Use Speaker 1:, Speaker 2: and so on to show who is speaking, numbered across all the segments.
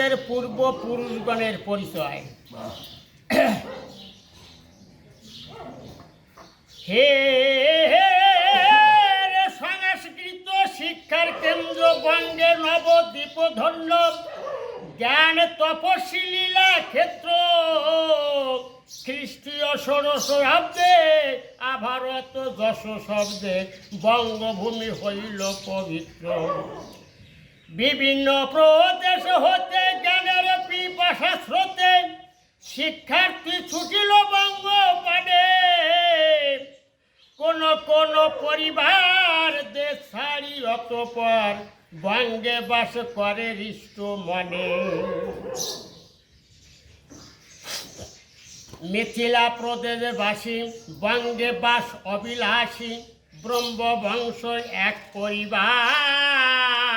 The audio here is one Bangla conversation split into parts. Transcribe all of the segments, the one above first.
Speaker 1: আমাদের পূর্বপুরুষগণের পরিচয়। হে সংস্কৃত শিক্ষার কেন্দ্র, বঙ্গে নবদ্বীপ ধন্য জ্ঞান তপস্বী লীলা ক্ষেত্র। খ্রিস্টীয় ষোড়শ শতাব্দে আভারত যশ শব্দে বঙ্গভূমি হইল পবিত্র। বিভিন্ন প্রদেশ হতে জ্ঞানের পিপাসা স্রোতে শিক্ষার্থী ছুটিল বঙ্গ পানে কোন কোন পরিবার দেশ ছাড়ি অতপর বঙ্গে বাস করে হৃষ্ট মনে। মিথিলা প্রদেশবাসী, বঙ্গে বাস অবিলাসী ব্রহ্মবংশ এক পরিবার।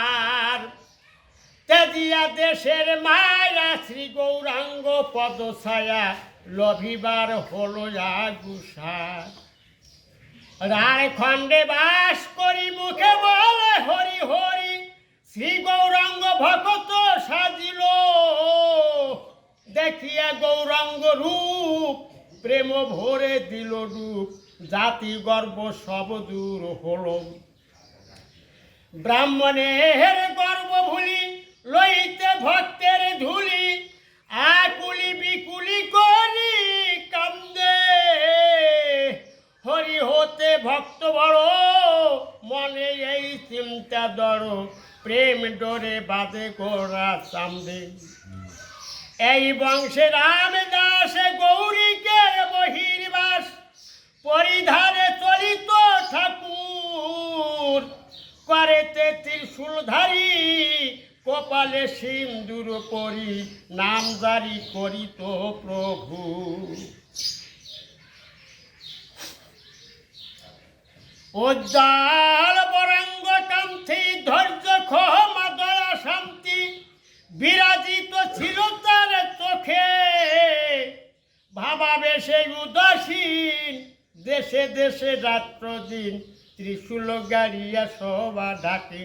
Speaker 1: তেজিয়া দেশের মায়া শ্রী গৌরাঙ্গ পদছায়া লভিবার হলো আগুসার। রায় খণ্ডে বাস করি মুখে বলে হরি হরি, শ্রী গৌরাঙ্গ ভকত সাজিল। দেখিয়া গৌরাঙ্গ রূপ, প্রেম ভরে দিল রূপ, জাতি গর্ব সব দূর হলো। ব্রাহ্মণের গর্ব ভুলি লইতে ভক্তের ধুলি, আকুলি বিকুলি করি কান্দে। হরি হতে ভক্ত বড়, মনে এই চিন্তা দর প্রেম ডোরে বাদে গোরা চান্দে। এই বংশে রামদাস গৌরীকে বহির্বাস পরিধারে চলিত ঠাকুর, করেতে ত্রিশূলধারী কপালে সিন্দুর পরি, নাম জারি করিত প্রভু। উজ্জ্বল বরঙ্গ কান্তি, ধৈর্য ক্ষমা দয়া শান্তি, বিরাজিত ছিল তার চোখে। ভাবাবেশে উদাসীন, দেশে দেশে রাত্র দিন ত্রিশূল গাড়িয়া সবা ডাকে।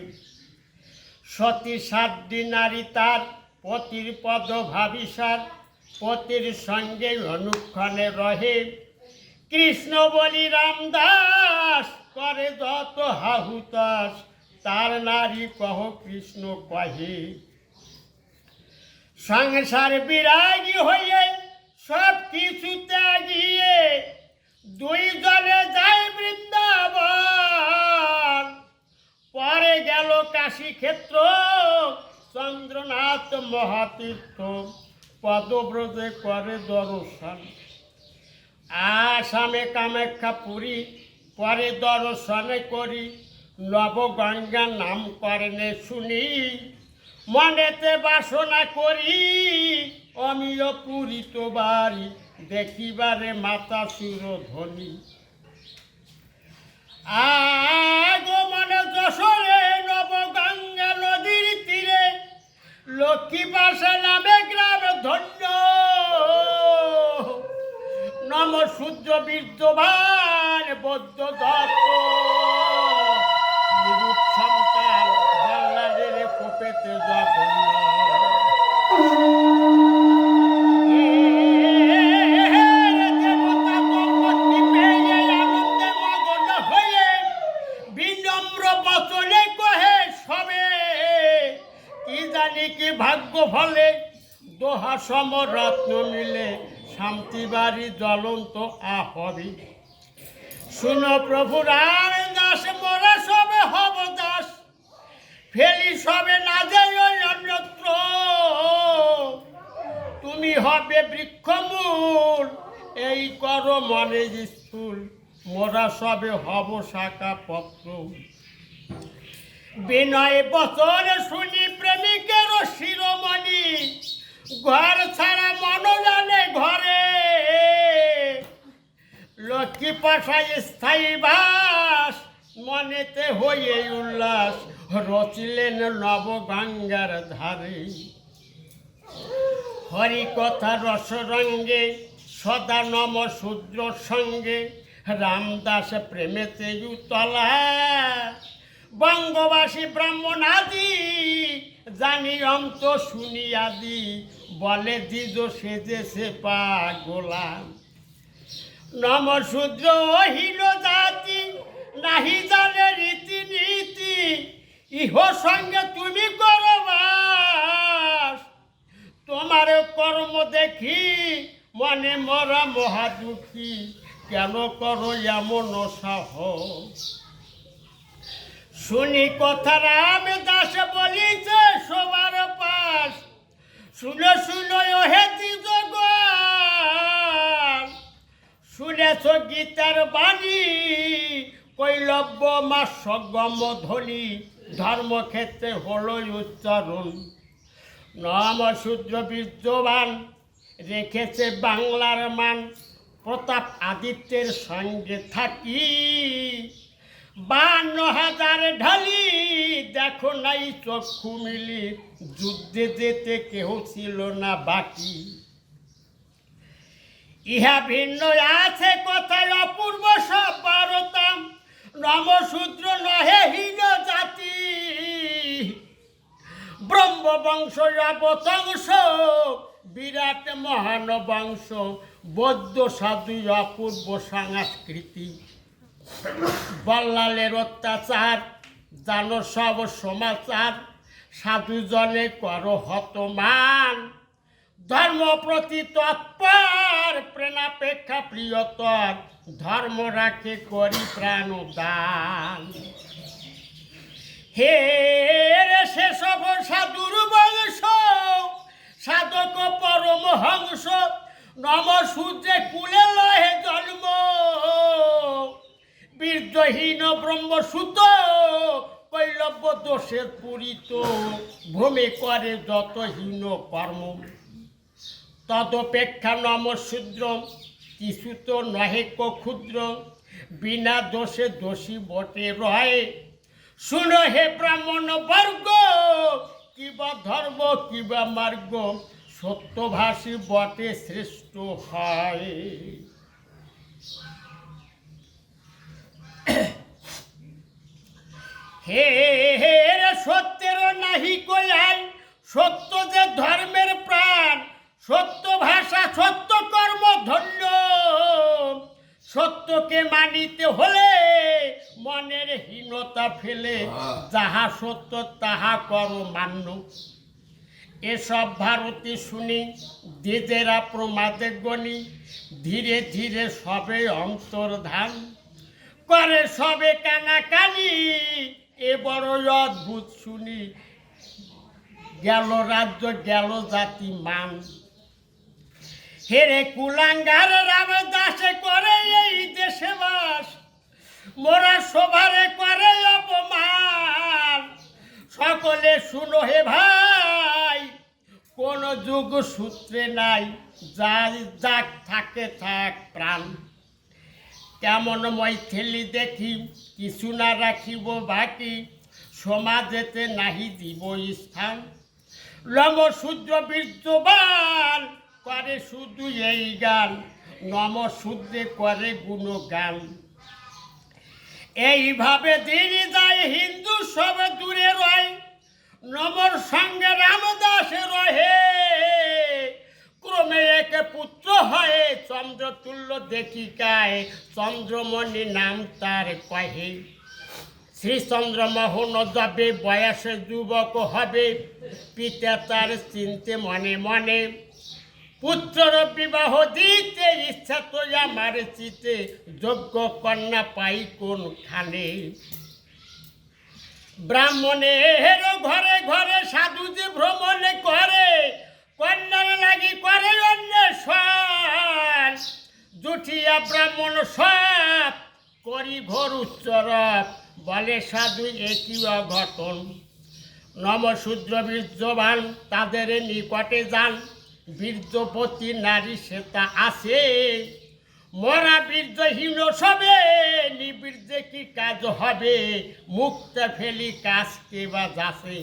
Speaker 1: সতী সাধ্যী নারী তার পতির পদ ভাবিসার পতির সঙ্গে অনুক্ষণে রহে। কৃষ্ণ বলি, রামদাস, করে যত হাহুতাস তার নারী কহ, কৃষ্ণ কহে। সংসার বিরাগী হইয়ে সব কিছু ত্যাগিয়ে দুই জনে যায় বৃন্দাবন। গেল কাশী ক্ষেত্র চন্দ্রনাথ মহাতীর্থ, পদব্রজে করে দর্শন। আসামে কামাখ্যা পুরী পরে দর্শনে করি, নবগঙ্গা নাম করেনে শুনি। মনেতে বাসনা করি, অমিয় পুরিত বাড়ি দেখিবারে মাতা সুরধ্বনি আগমনে যশোরে লক্ষ্মী পাশে নামে গ্রাম ধন্য। নম সূর্য বিদ্যমান বৌদ্ধ দত্ত। সন্তান বাংলাদেশে দোহা সম রত্ন মিলে শান্তি বাড়ি জ্বলন্ত আহবি শুন প্রভু রাম দাস, মোরা সবে হব দাস। ফেলি সবে না যাই অন্যত্র। তুমি হবে বৃক্ষমূল, এই কর মনে স্থূল। মোরা সবে হব শাখা পত্র বিনয় বচন শুনি প্রেমিকের শিরোমণি। ঘর ছাড়া মন জানে ঘরে। লক্ষ্মী পাশায় স্থায়ী বাস, মনেতে হয়ে উল্লাস, রচিলেন নবগঙ্গার ধারে। হরি কথা রসরঙ্গে সদা নম শূদ্র সঙ্গে, রামদাস প্রেমেতে উতলা। বঙ্গবাসী ব্রাহ্মণাদি জানি অন্ত শুনিয়া দি, বলে দিজ সেজেছে পা গোলাম নমশূদ্র হীন জাতি, নাহি জানে রীতি নীতি ইহ সঙ্গে তুমি করো বাস। তোমার কর্ম দেখি, মনে মরা মহা দুঃখী, কেন করো এমন সাহস? শুনি কথা রাম দাস বলিছে সবার পাশ। শুনে শুনে, ওহে শুনেছ গীতার বাণী? কৈলব্য মাস গম ধ্বনি। ধর্মক্ষেত্রে হলো উচ্চারণ। নম শূদ্র বিদ্যমান, রেখেছে বাংলার মান। প্রতাপ আদিত্যের সঙ্গে থাকি। বান্ন হাজার ঢালি, দেখো নাই চক্ষু মিলি। যুদ্ধে যেতে কেহ ছিল না বাকি। ইহা ভিন্ন আছে কথায় অপূর্ব সব পারতাম নমশূদ্র নহে হীন জাতি। ব্রহ্ম বংশ অবতংশ বিরাট মহান বংশ। বৌদ্ধ, সাধু, অপূর্ব সংস্কৃতি। বল্লালের অত্যাচার, জানো সব সমাচার। সাধুজনে কর হতমান। ধর্ম প্রতি তৎপর, প্রেমাপেক্ষা প্রিয়তর। ধর্ম রাখে করি প্রাণ দান হে রে সেসব সাধুর বংশ, সাধক পরম হংস। নম সূর্যে কুলে লহে জন্ম। বীর্যহীন ব্রহ্মসূত কৈলব্য দোষের পূরিত। ভূমি করে যত হীন কর্ম, তদপেক্ষা নমশূদ্র কিছু তো নহে ক্ষুদ্র। বিনা দোষে দোষী বটে রয়। শুন হে ব্রাহ্মণ বর্গ, কিবা ধর্ম, কিবা মার্গ, সত্যভাষী বটে শ্রেষ্ঠ হয়। হে হে সত্যের নাহি কয়াল সত্য যে ধর্মের প্রাণ সত্য ভাষা সত্য কর্ম ধন্য। সত্যকে মানিতে হলে মনের হীনতা ফেলে যাহা সত্য তাহা কর মান্য। এসব ভারতে শুনি দিদেরা প্রমাদে গণি ধীরে ধীরে সবে অন্তর্ধান। করে সবে কানাকানি এ বড় অদ্ভুত শুনি। গেল রাজ্য, গেল জাতি মান। হেরে কুলাঙ্গার রাম দাসে করে এই দেশে বাস। মোরা সবারে করে অপমান। সকলে শুনো হে ভাই, কোন যুগ সূত্রে নাই, যার যাক থাকে থাক প্রাণ। কেমন মৈথিলি দেখি, কিছু না রাখিব বাকি, সমাজেতে নাহি দিব স্থান। লম সূর্য বীর্যবান, করে শুধু এই গান। নম সূর্যে করে গুণ গান এইভাবে দিন যায় হিন্দু সব দূরে রয় নমর সঙ্গে রামদাস রহে ক্রমে এক পুত্র হয়ে দেখিকায় চন্দ্রমণি নাম তার কহে। শ্রীচন্দ্র মোহন যাবে, বয়সে যুবক হবে, পিতা তার চিনতে মনে মনে, পুত্রর বিবাহ দিতে ইচ্ছা তো আমার চিতে, যোগ্য কন্যা পাই কোন খানে ব্রাহ্মণের ঘরে ঘরে সাধু যে ভ্রমণে করে, কন্যার লাগি করে অন্বেষণ। জুঠিয়া ব্রাহ্মণ সব করি ঘোর উচ্চরব বলে সাধু একই অঘটন। নমশূদ্র বীর্যবান, তাদের নিকটে যান। বীর্যপতি নারী সেতা আছে। মরা বীর্যহীন সবে, নিবীর্যে কি কাজ হবে? মুক্ত ফেলি কাজ কে বা যাচ্ছে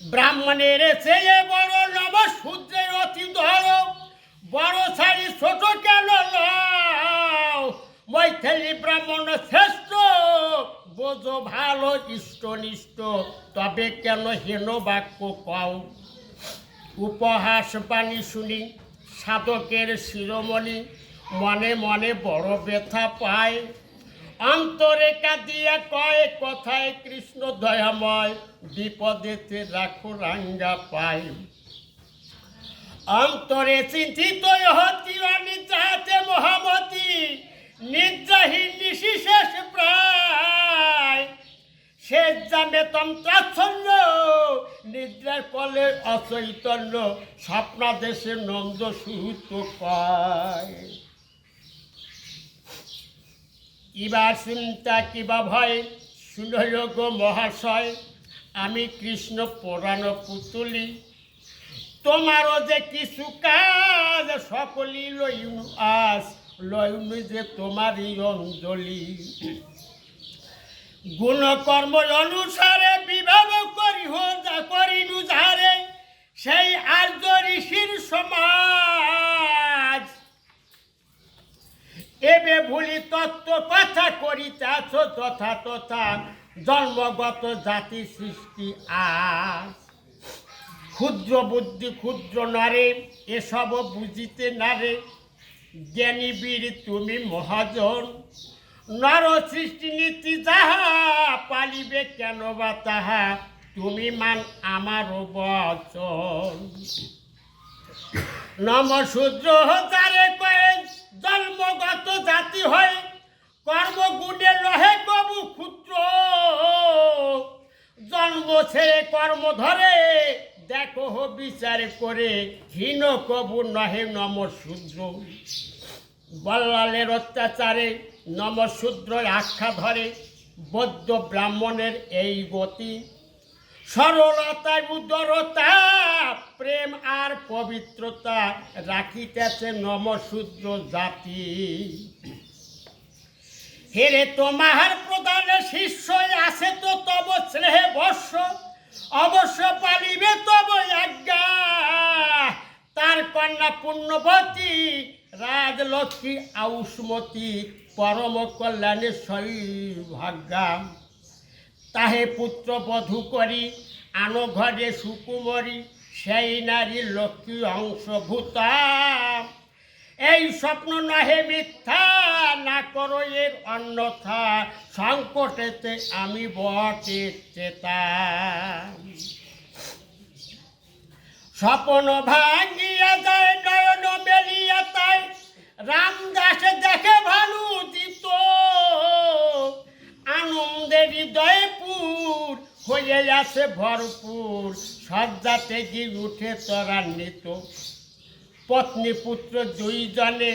Speaker 1: ব্রাহ্মণের চেয়ে বড় নব সূর্যের অতি ধর বড় ছাড়ি ছোট কেন? মৈথিলি ব্রাহ্মণ শ্রেষ্ঠ। বোঝো ভালো ইষ্টনিষ্ট তবে কেন হেন বাক্য কও? উপহাস বাণী শুনি, সাধকের শিরোমণি। মনে মনে বড় ব্যথা পায়। অন্তরে কাঁদিয়া কয়, কথায় কৃষ্ণ দয়াময়। বিপদেতে রাখো রাঙ্গা পায়। অন্তরে চিন্তিত হতি অনিদ্রাতে মহামতি নিদ্রাহীন নিশিশেষ প্রায়। শেষ জানে তন্ত্রাচ্ছন্ন, নিদ্রার কলে অচৈতন্য, স্বপ্নাদেশে নন্দ সুহূত পায়। কিবা চিন্তা কিবা ভয় শুনল মহাশয়, আমি কৃষ্ণ পুরাণ পুতুলি তোমারও যে কিছু কাজ, সকলই লইম আস লইম যে তোমারই অঞ্জলি। গুণকর্ম অনুসারে বিভাগ করিহ, যা করিনু যারে, সেই আর্য ঋষির সমাজ। এবে ভুলি তত্ত্ব কথা করিতেছ তথা তথা জন্মগত জাতি সৃষ্টি আজ। ক্ষুদ্র বুদ্ধি, ক্ষুদ্র নারে, এসব বুঝিতে নারে। জ্ঞানী বীর, তুমি মহাজন। নর সৃষ্টি নীতি যাহা, পালিবে কেন বা তাহা, তুমি মান আমার বচন। নম শূদ্র যারে কয়ে, জন্মগত জাতি হয়, কর্মগুণে লহে কবু ক্ষুদ্র। জন্ম ছেড়ে কর্ম ধরে বিচার করে হীন কবু নহে নম শূদ্র বল্লালের অত্যাচারে নমশূদ্র আখ্যা ধরে বৌদ্ধ ব্রাহ্মণের এই গতি। সরলতা উদরতা, প্রেম আর পবিত্রতা রাখিতেছে নমশূদ্র জাতি। হেরে তোমার প্রধানে শিষ্য আছে তো তব স্নেহে বর্ষ। অবশ্য পালিবে তব আজ্ঞা। তার কন্যা পুণ্যবতী, রাজলক্ষ্মী আউসমতী পরম কল্যাণেশ্বরী ভাগ্যা তাহে পুত্র বধূ করি আনো ঘরে সুকুমরি, সেই নারী লক্ষ্মী অংশভূতা। এই স্বপ্ন নহে মিথ্যা, না করো এর অন্যথা। সংকটেতে আমি বটে চেতা। স্বপ্ন ভাঙিয়া যায় নয়ন মেলিয়া তাই, রামদাস দেখে ভানু দিত আনন্দের হৃদয়পুর হয়ে আছে ভরপুর, সজ্জাতে কি উঠে ত্বরান্বিত। পত্নী পুত্র দুইজনে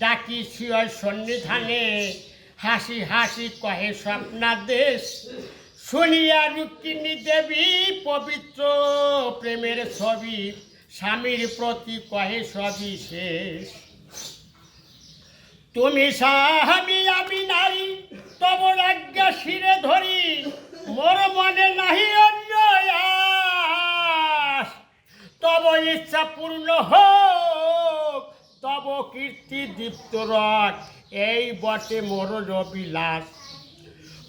Speaker 1: ডাকি শিয় সন্নিধানে। হাসি হাসি কহে স্বপ্নাদেশ, শুনিয়া রুক্মিণী দেবী পবিত্র প্রেমের ছবি, স্বামীর প্রতি কহে সবই শেষ। তুমি স্বামী আমি নারী তব আজ্ঞা শিরে ধরি, মোর মনে নাহি অন্য তব ইচ্ছা পূর্ণ হোক, তব কীর্তি দীপ্ত রক, এই বটে মোর অবিলাস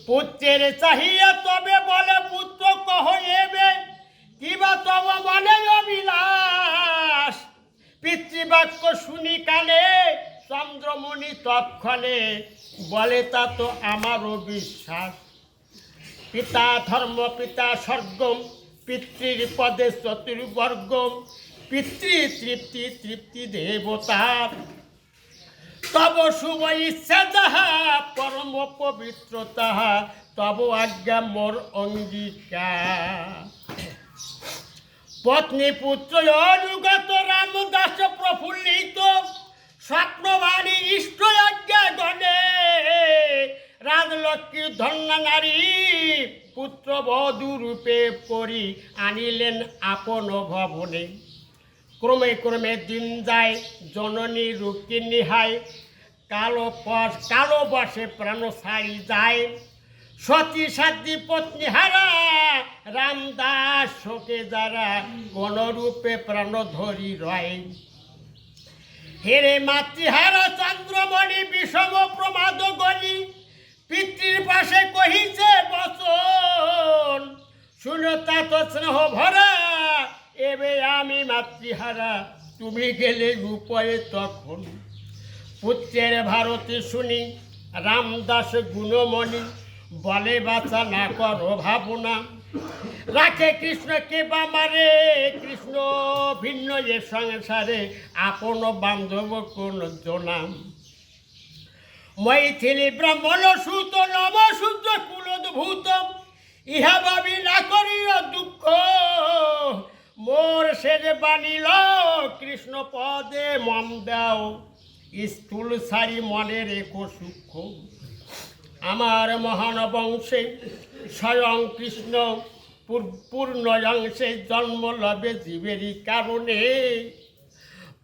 Speaker 1: পুত্রের চাহিয়া তবে বলে, পুত্র কহ এবে, কিবা তব বলে অবিলাস। পিতৃবাক্য শুনি কানে, চন্দ্রমণি তৎক্ষণে বলে, তা তো আমারও বিশ্বাস। পিতা ধর্ম, পিতা স্বর্গম পিতৃর পদে চতুর্বর্গম পিতৃ তৃপ্তি তৃপ্তি দেবতার তব শুভ ইচ্ছা যাহা, পরম পবিত্র তাহা তব আজ্ঞা মোর অঙ্গীকার। পত্নী পুত্র অনুগত রামদাস প্রফুল্লিত, স্বপ্নবাণী ইষ্ট আজ্ঞা গণে রাজলক্ষ্মী ধন্য নারী, পুত্র বধূ রূপে করি আনিলেন আপন ভবনে। ক্রমে ক্রমে দিন যায়, জননী রুক্মিণী হায় কালো পর কালো বসে প্রাণ ছাড়ি যায়। সতী সাধ্যী পত্নী হারা, রামদাস শোকে যারা কোন রূপে প্রাণ ধরি রয়। হেরে মাতৃহারা চন্দ্রমণি বিষম প্রমাদ গলি পিতৃর পাশে কহিছে বচন শুনো তা তো স্নেহ ভরা। এবে আমি মাতৃহারা। তুমি গেলে রূপয়ে তখন। পুত্রের ভারতে শুনি, রামদাস গুণমণি, বলে বাঁচা না করো ভাবনা। রাখে কৃষ্ণকে বামারে কৃষ্ণ ভিন্ন এ সংসারে, আপন বান্ধব কোন জনাম মৈথিলি ব্রাহ্মণ সুত নব শুদ্ধ কুলদ্ভূত ইহা ভাবি না করিও দুঃখ। মোর সেরে বানিল, কৃষ্ণ পদে মম দাও। স্থূল সারি মনে রেখো সূক্ষ্ম আমার মহান বংশে স্বয়ং কৃষ্ণ পূর- পূর্ণ অংশে জন্ম লবে জীবেরই কারণে।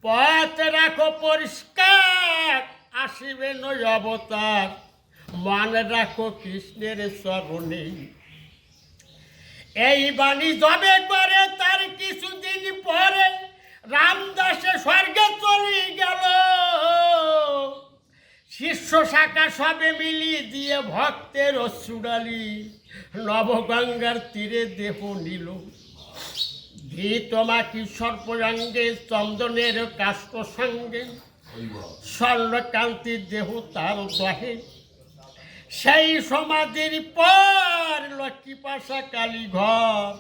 Speaker 1: পথ রাখো পরিষ্কার আসিবে নয় অবতার। মান রাখো কৃষ্ণের চরণে এই বাণী জবে করে, তার কিছুদিন পরে রামদাসে স্বর্গে চলে গেল। শিষ্য শাখা সবে মিলিয়ে দিয়ে ভক্তের অশ্রুডালি নবগঙ্গার তীরে দেহ নিল। ঘৃতমাকি সর্পরাঙ্গে, চন্দনের কাষ্ট সঙ্গে স্বর্ণকান্তির দেহ তার দহে। সেই সমাধির পর লক্ষ্মী পাশা কালী ঘর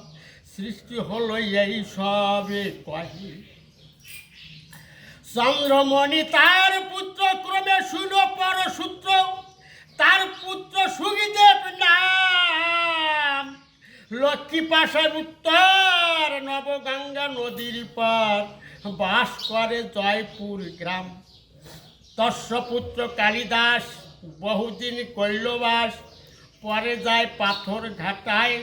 Speaker 1: সৃষ্টি হলো এই সবে কহে। চন্দ্রমণি তার পুত্র ক্রমে শুনো পরসূত্র তার পুত্র সুগীদেব নাম। লক্ষ্মী পাশের উত্তর নবগঙ্গা নদীর পর বাস করে জয়পুর গ্রাম। তস্যপুত্র কালিদাস বহুদিন কৈলবাস, পরে যায় পাথর ঘাটায়।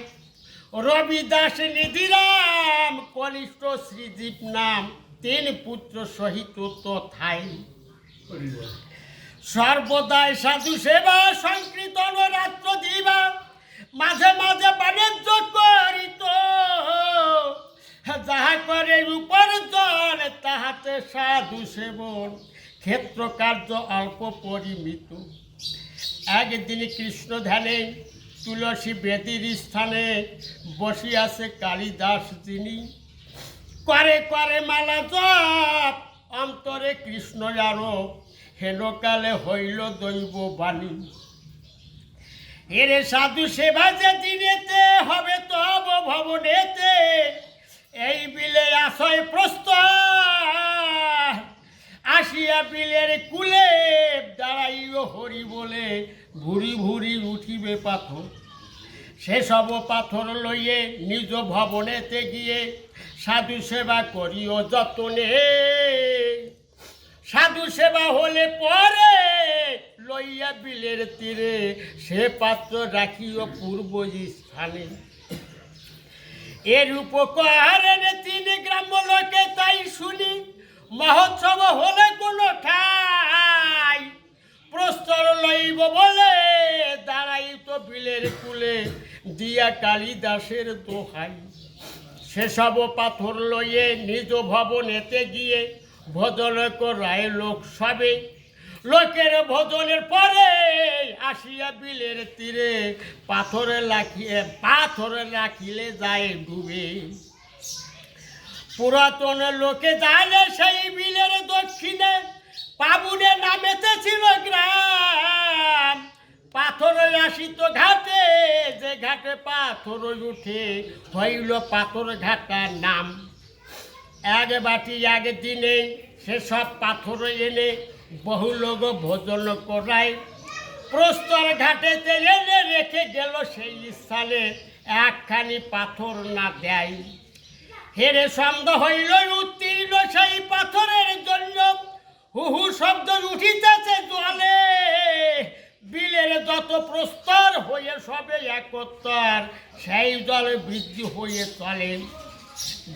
Speaker 1: রবিদাস নিধিরাম, কনিষ্ঠ শ্রীদীপ নাম, তিন পুত্র সহিত তথায় সর্বদাই সাধু সেবা, সংকীর্তন রাত্র দিবা মাঝে মাঝে বাণিজ্য করিত। যাহা করে উপার্জন তাহাতে সাধু সেবন। ক্ষেত্র কার্য অল্প পরিমিত। একদিন কৃষ্ণ ধ্যানে তুলসী বেদির স্থানে বসিয়াছে কালিদাস তিনি করে করে মালা জপ, অন্তরে কৃষ্ণ জানো হেনকালে হইল দৈব বাণী। এরে সাধু সেবা যে দিনেতে হবে তব ভবনেতে। এই বিলে আশয় প্রস্ত আসিয়া বিলের কুলে দাঁড়াইও হরি বলে ভুরি ভুরি উঠিবে পাথর। সেসব পাথর লইয়ে নিজ ভবনেতে গিয়ে সাধু সেবা করিও যতনে। সাধু সেবা হলে পরে লইয়া বিলের তীরে সে পাত্র রাখিও পূর্ব স্থানে। এর উপকারের তিনি গ্রাম্য লোকে তাই শুনি, মহোৎসব হলে কোনো ঠাই। প্রস্তর লইব বলে দাঁড়াই তো বিলের কুলে, দিয়া কালিদাসের দোহাই। সেসব পাথর লইয়ে নিজ ভবনেতে গিয়ে ভজন করায় লোক সবে লোকের ভোজনের পরে আসিয়া বিলের তীরে পাথরে লাখিয়ে পাথরে রাখিলে যায় ডুবে। পুরাতন লোকে জানে সেই বিলের দক্ষিণে পাবুনে নামেতে ছিল গ্রাম। পাথরে আসিত ঘাটে, যে ঘাটে পাথর উঠে হইল পাথর ঘাটার নাম। এক বাটি এক দিনে সেসব পাথর এনে বহু লোক ভোজন করায় প্রস্তর ঘাটেতে এনে রেখে গেল সেই স্থানে একখানি পাথর না দেয়। হেরে সন্দেহ হইল, উত্তীর্ণ সেই পাথরের জন্য। হুহু শব্দ উঠিতেছে জলে। বিলের যত প্রস্তর হয়ে সবে একত্তর, সেই জলে বৃদ্ধি হয়ে চলে।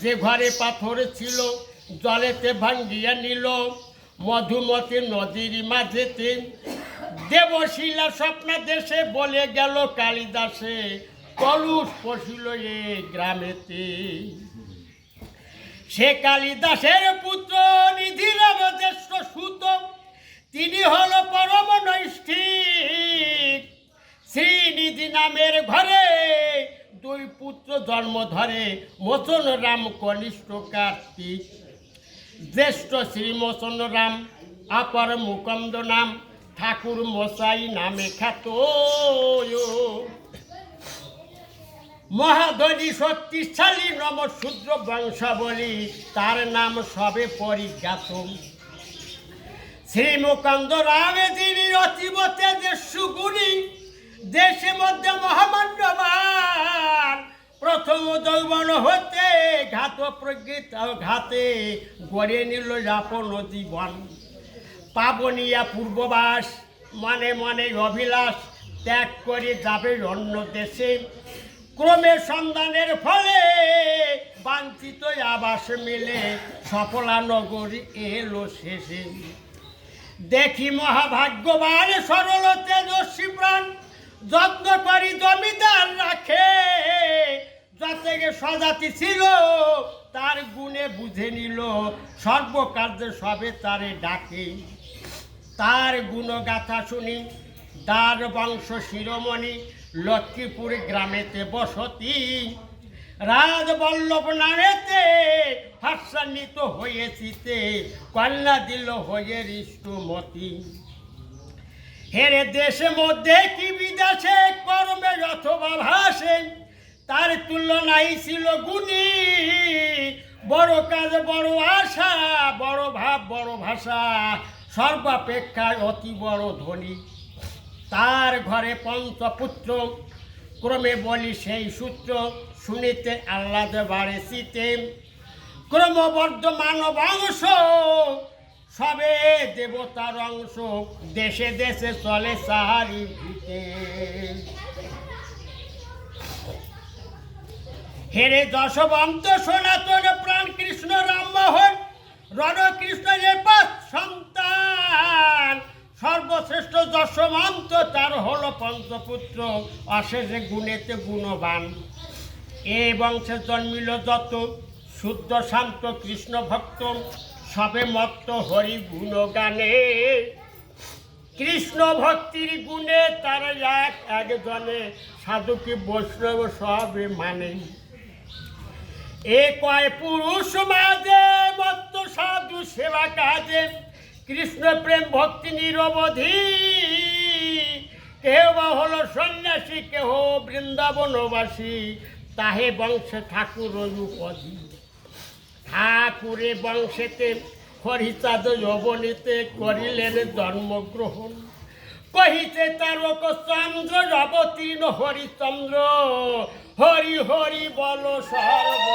Speaker 1: যে ঘরে পাথর ছিল, জলেতে ভাঙ্গিয়া নিল। মধুমতি নদীর মাঝেতে দেবশিলা স্বপ্ন দেশে বলে গেল কালিদাসে, কলুষ পশিল এ গ্রামেতে। সে কালিদাসের পুত্র নিধিরাম জ্যেষ্ঠ সুত, তিনি হল পরম নৈষ্ঠিক। শ্রীনিধি নামের ঘরে দুই পুত্র জন্ম ধরে, মোচন রাম কনিষ্ঠ কার্তিক। জ্যেষ্ঠ শ্রীমোচন রাম অপর মুকন্দ নাম ঠাকুর মশাই নামে খ্যাত। মহাধনী শক্তিশালী নমশূদ্র বংশাবলী, তার নাম সবে পরিজ্ঞাত। শ্রীমুকন্দ রামে যিনি অতীব তেজস্বী দেশে মধ্যে মহামান্যবান প্রথম যৌবন হতে ঘাত প্রকৃত ঘাতে গড়ে নিল যাপন জীবন। পাবনিয়া পূর্ববাস, মনে মনে অভিলাষ ত্যাগ করে যাবে অন্য দেশে। ক্রমে সন্ধানের ফলে বাঞ্ছিত আবাস মিলে সফলা নগরী এলো শেষে। দেখি মহাভাগ্যবান সরল তেজস্বী প্রাণ যত্ন করি জমিদার রাখে। যাতে সজাতি ছিল, তার গুণে বুঝে নিল, সর্বকার্যে সবে তারে ডাকে। তার গুণগাথা শুনি দার বংশ শিরোমণি, লক্ষ্মীপুর গ্রামেতে বসতি। রাজবল্লভ নামেতে হাস্যান্বিত হয়েছিতে কন্যা দিল হয়ে ঋষ্টুমতি হেরে দেশে মধ্যে কি বিদেশে কর্মে অথবা ভাসে তার তুলনাই ছিল গুণী। বড় কাজ, বড় আশা, বড় ভাব, বড় ভাষা। সর্বাপেক্ষায় অতি বড় ধনী। তার ঘরে পঞ্চপুত্র। ক্রমে বলি সেই সূত্র, শুনিতে আহ্লাদ বাড়ে শীতে। ক্রমবর্ধমান বংশ, সবে দেবতার অংশ। দেশে দেশে চলে সাহারি ভিতে। হেরে দশবন্ত সনাতন প্রাণ কৃষ্ণ রামমোহন রণকৃষ্ণ পাঁচ সন্তান। সর্বশ্রেষ্ঠ দশমন্ত তার হলো পঞ্চপুত্র অশেষে গুণেতে গুণবান। এ বংশে জন্মিল যত শুদ্ধ শান্ত কৃষ্ণ ভক্ত, সবে মত্ত হরি গুণগানে। কৃষ্ণ ভক্তির গুণে তার এক একজনে সাধুকে বৈষ্ণব সবে মানে? এ কয় পুরুষ মাঝে, মত্ত সাধু সেবা কাজে। কৃষ্ণ প্রেম ভক্তি নিরবধি। কেহ বা হলো সন্ন্যাসী, কেহ বৃন্দাবনবাসী। তাহে বংশে ঠাকুর উপাধি ঠাকুরে বংশেতে হরিচাঁদ যবনীতে করিলেন জন্মগ্রহণ। কহিতে তারক চন্দ্র অবতীর্ণ হরিচন্দ্র হরি হরি বল সর্ব